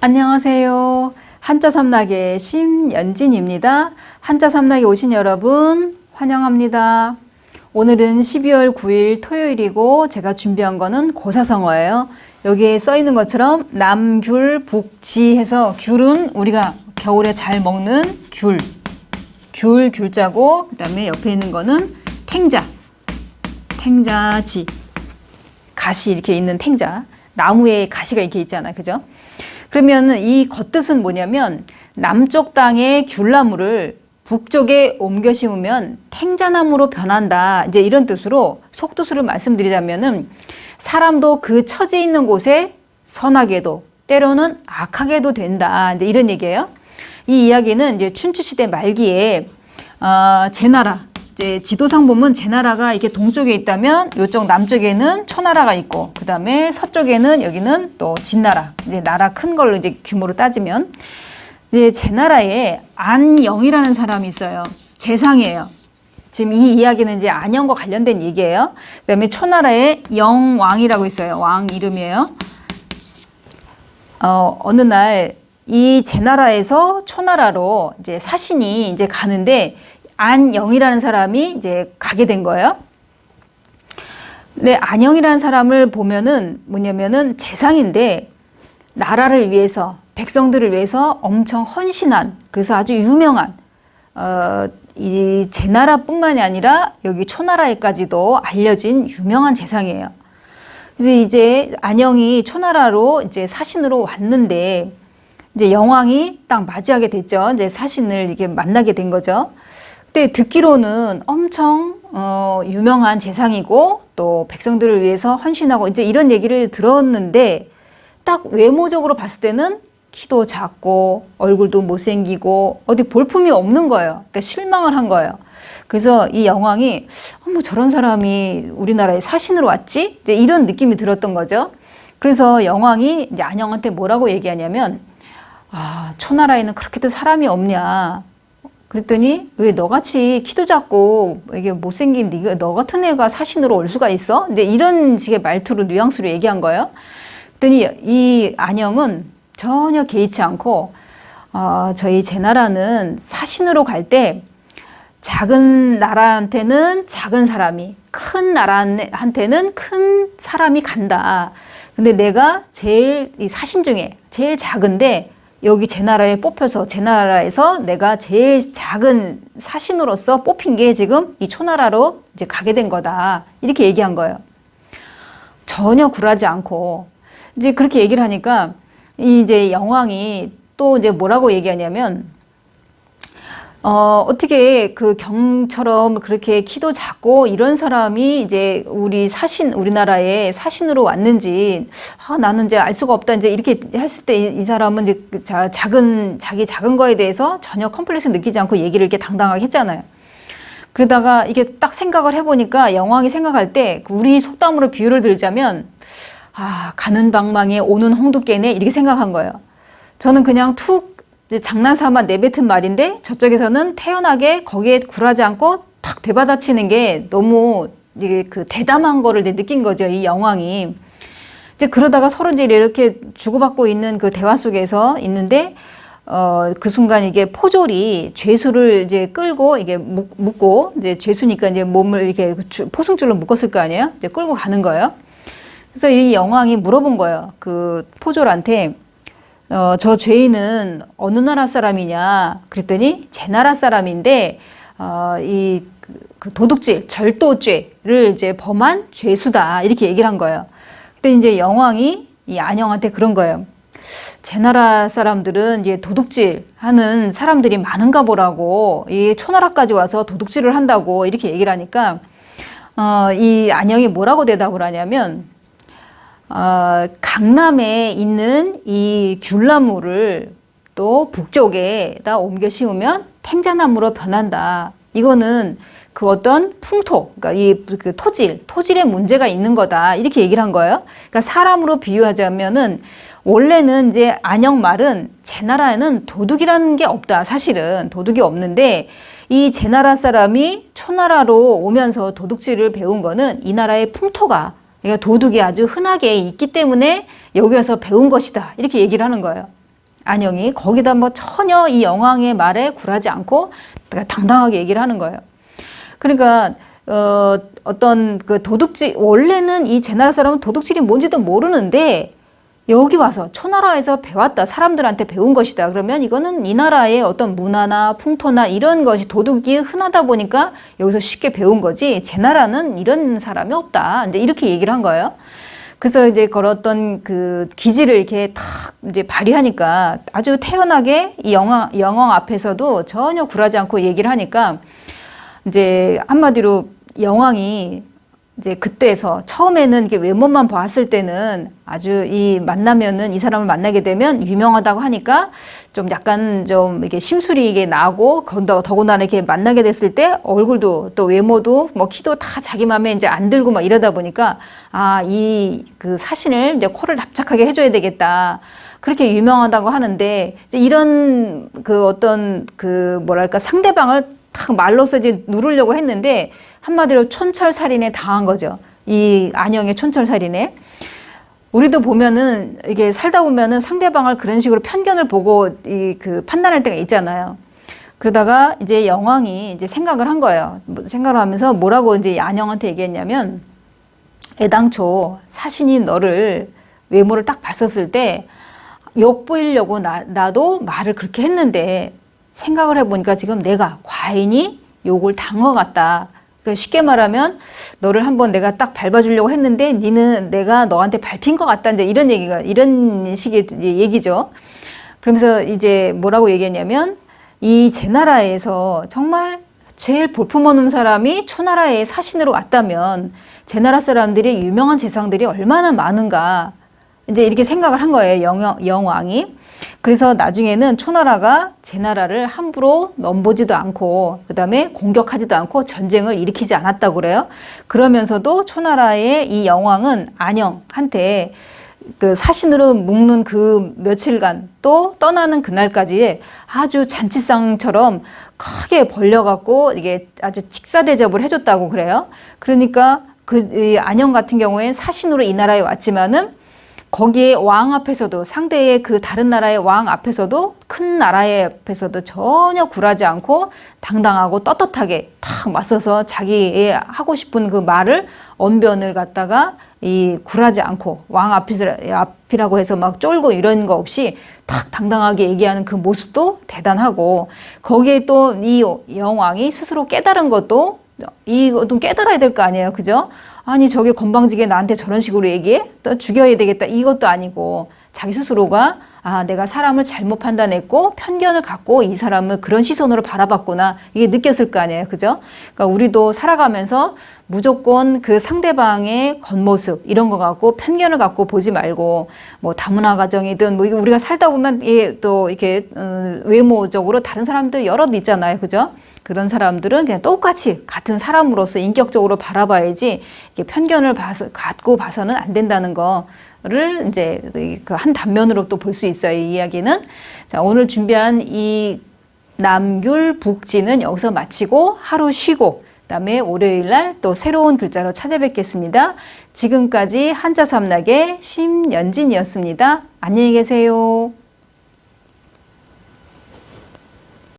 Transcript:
안녕하세요. 한자 삼락의 심연진입니다. 한자 삼락에 오신 여러분 환영합니다. 오늘은 12월 9일 토요일이고 제가 준비한 거는 고사성어예요. 여기에 써 있는 것처럼 남귤 북지 해서 귤은 우리가 겨울에 잘 먹는 귤. 귤 귤자고 그다음에 옆에 있는 거는 탱자. 탱자지. 가시 이렇게 있는 탱자. 나무에 가시가 이렇게 있잖아. 그죠? 그러면 이 겉뜻은 뭐냐면 남쪽 땅의 귤나무를 북쪽에 옮겨 심으면 탱자나무로 변한다. 이제 이런 뜻으로 속뜻으로 말씀드리자면은 사람도 그 처지 있는 곳에 선하게도 때로는 악하게도 된다. 이제 이런 얘기예요. 이 이야기는 이제 춘추 시대 말기에 어, 제나라 이제 지도상 보면 제 나라가 이렇게 동쪽에 있다면 이쪽 남쪽에는 초나라가 있고 그 다음에 서쪽에는 여기는 또 진나라 이제 나라 큰 걸로 이제 규모로 따지면 이제 제 나라에 안영이라는 사람이 있어요. 재상이에요. 지금 이 이야기는 이제 안영과 관련된 얘기예요. 그다음에 초나라에 영왕이라고 있어요. 왕 이름이에요. 어, 어느 날 이 제나라에서 초나라로 이제 사신이 이제 가는데 안영이라는 사람이 이제 가게 된 거예요. 근데 안영이라는 사람을 보면은 뭐냐면은 재상인데 나라를 위해서 백성들을 위해서 엄청 헌신한 그래서 아주 유명한 어, 이 제나라뿐만이 아니라 여기 초나라에까지도 알려진 유명한 재상이에요. 그래서 이제 안영이 초나라로 이제 사신으로 왔는데 이제 영왕이 딱 맞이하게 됐죠. 이제 사신을 이게 만나게 된 거죠. 그때 듣기로는 엄청 어, 유명한 재상이고 또 백성들을 위해서 헌신하고 이제 이런 얘기를 들었는데 딱 외모적으로 봤을 때는 키도 작고 얼굴도 못생기고 어디 볼품이 없는 거예요. 그러니까 실망을 한 거예요. 그래서 이 영왕이 어머 저런 사람이 우리나라에 사신으로 왔지? 이제 이런 느낌이 들었던 거죠. 그래서 영왕이 이제 안영한테 뭐라고 얘기하냐면 아 초나라에는 그렇게도 사람이 없냐? 그랬더니 왜 너같이 키도 작고 이게 못생긴 네가 너 같은 애가 사신으로 올 수가 있어? 이제 이런 식의 말투로 뉘앙스로 얘기한 거예요. 그랬더니 이 안영은 전혀 개의치 않고 어, 저희 제 나라는 사신으로 갈 때 작은 나라한테는 작은 사람이 큰 나라한테는 큰 사람이 간다. 근데 내가 제일 이 사신 중에 제일 작은데 여기 제 나라에 뽑혀서 제 나라에서 내가 제일 작은 사신으로서 뽑힌 게 지금 이 초나라로 이제 가게 된 거다. 이렇게 얘기한 거예요. 전혀 굴하지 않고 이제 그렇게 얘기를 하니까 이 이제 영왕이 또 이제 뭐라고 얘기하냐면 어, 어떻게 그 경처럼 그렇게 키도 작고 이런 사람이 이제 우리 사신, 우리나라에 사신으로 왔는지, 아, 나는 이제 알 수가 없다. 이제 이렇게 했을 때 이 사람은 이제 그 자, 작은, 자기 작은 거에 대해서 전혀 컴플렉스 느끼지 않고 얘기를 이렇게 당당하게 했잖아요. 그러다가 이게 딱 생각을 해보니까 영왕이 생각할 때그 우리 속담으로 비유를 들자면, 아, 가는 방망이에 오는 홍두깨네. 이렇게 생각한 거예요. 저는 그냥 툭 장난삼아 내뱉은 말인데 저쪽에서는 태연하게 거기에 굴하지 않고 탁 되받아치는 게 너무 이게 그 대담한 거를 느낀 거죠. 이 영왕이. 이제 그러다가 서로 이제 이렇게 주고받고 있는 그 대화 속에서 있는데 어, 그 순간 이게 포졸이 죄수를 이제 끌고 이게 묶고 이제 죄수니까 이제 몸을 이렇게 포승줄로 묶었을 거 아니에요? 이제 끌고 가는 거예요. 그래서 이 영왕이 물어본 거예요. 그 포졸한테 어, 저 죄인은 어느 나라 사람이냐 그랬더니 제 나라 사람인데 어, 이 그 도둑질 절도죄를 이제 범한 죄수다 이렇게 얘기를 한 거예요. 그때 이제 영왕이 이 안영한테 그런 거예요. 제 나라 사람들은 이제 도둑질 하는 사람들이 많은가 보라고 이 초나라까지 와서 도둑질을 한다고 이렇게 얘기를 하니까 어, 이 안영이 뭐라고 대답을 하냐면 어, 강남에 있는 이 귤나무를 또 북쪽에다 옮겨 심으면 탱자나무로 변한다. 이거는 그 어떤 풍토, 그러니까 이 그 토질, 토질에 문제가 있는 거다. 이렇게 얘기를 한 거예요. 그러니까 사람으로 비유하자면은 원래는 이제 안영 말은 제 나라에는 도둑이라는 게 없다. 사실은 도둑이 없는데 이 제 나라 사람이 초나라로 오면서 도둑질을 배운 거는 이 나라의 풍토가 그러니까 도둑이 아주 흔하게 있기 때문에 여기 와서 배운 것이다. 이렇게 얘기를 하는 거예요. 안영이 거기다 뭐 전혀 이 영왕의 말에 굴하지 않고 당당하게 얘기를 하는 거예요. 그러니까 어, 어떤 그 도둑질 원래는 이 제나라 사람은 도둑질이 뭔지도 모르는데 여기 와서 초나라에서 배웠다 사람들한테 배운 것이다 그러면 이거는 이 나라의 어떤 문화나 풍토나 이런 것이 도둑이 흔하다 보니까 여기서 쉽게 배운 거지 제 나라는 이런 사람이 없다 이제 이렇게 얘기를 한 거예요. 그래서 이제 걸었던 그 기지를 이렇게 탁 이제 발휘하니까 아주 태연하게 이 영왕 영왕 앞에서도 전혀 굴하지 않고 얘기를 하니까 이제 한마디로 영왕이 이제 그때에서 처음에는 이게 외모만 봤을 때는 아주 이 만나면은 이 사람을 만나게 되면 유명하다고 하니까 좀 약간 좀 이게 심술이 이게 나고 더구나 이렇게 만나게 됐을 때 얼굴도 또 외모도 뭐 키도 다 자기 마음에 이제 안 들고 막 이러다 보니까 아 이 그 사신을 이제 코를 납작하게 해줘야 되겠다. 그렇게 유명하다고 하는데 이제 이런 그 어떤 그 뭐랄까 상대방을 탁 말로서 이제 누르려고 했는데 한마디로 촌철살인에 당한 거죠. 이 안영의 촌철살인에. 우리도 보면은 이게 살다 보면은 상대방을 그런 식으로 편견을 보고 이 그 판단할 때가 있잖아요. 그러다가 이제 영왕이 이제 생각을 한 거예요. 뭐 생각을 하면서 뭐라고 이제 안영한테 얘기했냐면 애당초 사신이 너를 외모를 딱 봤었을 때 욕보이려고 나, 나도 말을 그렇게 했는데 생각을 해보니까 지금 내가 과인이 욕을 당한 것 같다. 그러니까 쉽게 말하면 너를 한번 내가 딱 밟아주려고 했는데 니는 내가 너한테 밟힌 것 같다. 이제 이런 얘기가 이런 식의 얘기죠. 그러면서 이제 뭐라고 얘기했냐면 이 제 나라에서 정말 제일 볼품없는 사람이 초나라의 사신으로 왔다면 제 나라 사람들이 유명한 재상들이 얼마나 많은가 이제 이렇게 생각을 한 거예요 영, 영왕이 그래서 나중에는 초나라가 제 나라를 함부로 넘보지도 않고 그다음에 공격하지도 않고 전쟁을 일으키지 않았다고 그래요. 그러면서도 초나라의 이 영왕은 안영한테 그 사신으로 묵는 그 며칠간 또 떠나는 그날까지 아주 잔치상처럼 크게 벌려갖고 이게 아주 직사 대접을 해줬다고 그래요. 그러니까 그 안영 같은 경우에 사신으로 이 나라에 왔지만은 거기에 왕 앞에서도 상대의 그 다른 나라의 왕 앞에서도 큰 나라의 앞에서도 전혀 굴하지 않고 당당하고 떳떳하게 탁 맞서서 자기의 하고 싶은 그 말을 언변을 갖다가 이 굴하지 않고 왕 앞이라고 해서 막 쫄고 이런 거 없이 탁 당당하게 얘기하는 그 모습도 대단하고 거기에 또 이 영왕이 스스로 깨달은 것도 이것도 깨달아야 될 거 아니에요. 그죠? 아니 저게 건방지게 나한테 저런 식으로 얘기해? 또 죽여야 되겠다. 이것도 아니고 자기 스스로가 아 내가 사람을 잘못 판단했고 편견을 갖고 이 사람을 그런 시선으로 바라봤구나 이게 느꼈을 거 아니에요 그죠 그러니까 우리도 살아가면서 무조건 그 상대방의 겉모습 이런 거 갖고 편견을 갖고 보지 말고 뭐 다문화 가정이든 뭐 우리가 살다 보면 또 이렇게 음, 외모적으로 다른 사람들 여럿 있잖아요 그죠 그런 사람들은 그냥 똑같이 같은 사람으로서 인격적으로 바라봐야지 이게 편견을 봐서, 갖고 봐서는 안 된다는 거를 이제 그 한 단면으로 또 볼 수 있어요. 이 이야기는. 자, 오늘 준비한 이 남귤 북지는 여기서 마치고 하루 쉬고 그 다음에 월요일 날 또 새로운 글자로 찾아뵙겠습니다. 지금까지 한자 삼락의 심연진이었습니다. 안녕히 계세요.